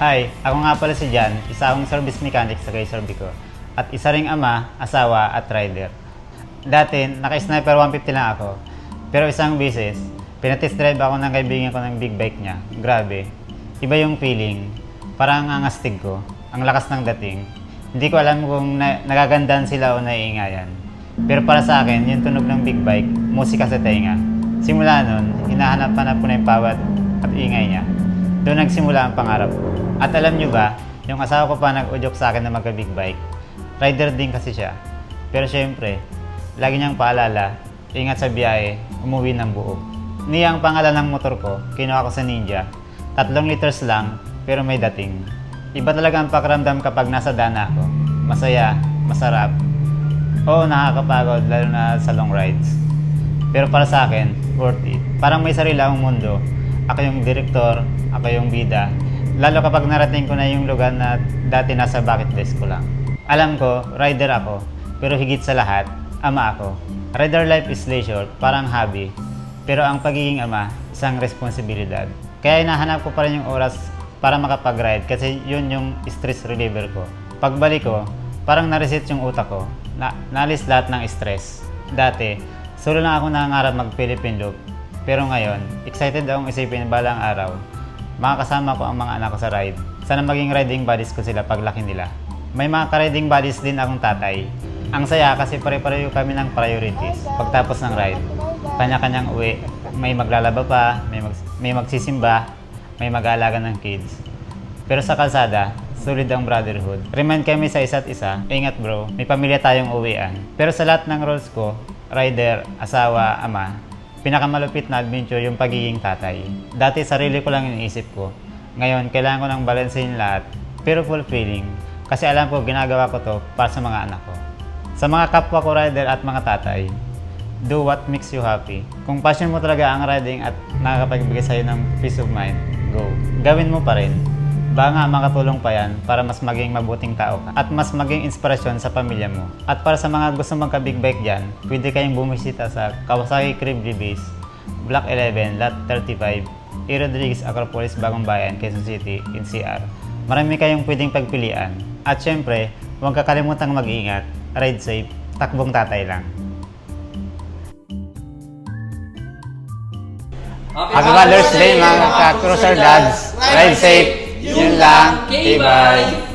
Hi, ako nga pala si Jan, isa akong service mechanic sa kay Sorbico. At isa ring ama, asawa at rider. Dati, naka-sniper 150 lang ako. Pero isang beses, pinatest drive ako ng kaibigan ko ng big bike niya. Grabe. Iba yung feeling. Parang ang astig ko. Ang lakas ng dating. Hindi ko alam kung na- nagagandahan sila o naiingayan. Pero para sa akin, yung tunog ng big bike, musika sa tenga. Simula nun, hinahanap-hanap ko na yung pawat at ingay niya. Doon nagsimula ang pangarap ko. At alam nyo ba, yung asawa ko pa nag-udyok sa akin na magka-big bike. Rider din kasi siya. Pero syempre, lagi niyang paalala, ingat sa biyahe, umuwi ng buo. Niya ang pangalan ng motor ko, kinuha ko sa Ninja. Tatlong liters lang, pero may dating. Iba talaga ang pakiramdam kapag nasa dana ako. Masaya, masarap. Oo, nakakapagod, lalo na sa long rides. Pero para sa akin, worth it. Parang may sarili akong mundo. Ako yung direktor, ako yung bida. Lalo kapag narating ko na yung lugar na dati nasa bucket list ko lang. Alam ko, rider ako. Pero higit sa lahat, ama ako. Rider life is leisure, parang hobby. Pero ang pagiging ama, isang responsibilidad. Kaya hinahanap ko pa rin yung oras para makapag-ride kasi yun yung stress reliever ko. Pagbalik ko, parang nareset yung utak ko. Na nalis lahat ng stress. Dati, solo lang ako nangangarap mag-Philippine Loop. Pero ngayon, excited akong isipin balang araw. Makakasama ko ang mga anak ko sa ride. Sana maging riding buddies ko sila paglaki nila. May mga ka-riding buddies din akong tatay. Ang saya kasi pare-pareho kami ng priorities pagtapos ng ride. Kanya-kanyang uwi. May maglalaba pa, may, mag- may magsisimba, may mag-aalaga ng kids. Pero sa kalsada, solid ang brotherhood. Remind kami sa isa't isa, ingat bro, may pamilya tayong uwian. Pero sa lahat ng roles ko, rider, asawa, ama, pinakamalupit na adventure yung pagiging tatay. Dati sarili ko lang iniisip ko. Ngayon, kailangan ko nang balansehin lahat. Pero fulfilling. Kasi alam ko, ginagawa ko to para sa mga anak ko. Sa mga kapwa ko rider at mga tatay, do what makes you happy. Kung passion mo talaga ang riding at nakakapagbigay sa'yo ng peace of mind, go. Gawin mo pa rin. Baka makatulong pa yan para mas maging mabuting tao ka at mas maging inspirasyon sa pamilya mo. At para sa mga gusto magka-big bike dyan, pwede kayong bumisita sa Kawasaki Cribly Base, Block 11, Lot 35, E. Rodriguez, Acropolis, Bagong Bayan, Quezon City, NCR. Marami kayong pwedeng pagpilian. At syempre, huwag kakalimutang mag-ingat, ride safe, takbong tatay lang. Happy Mother's Day mga ka-cruiser dads. Ride safe. Yun lang. Okay, bye.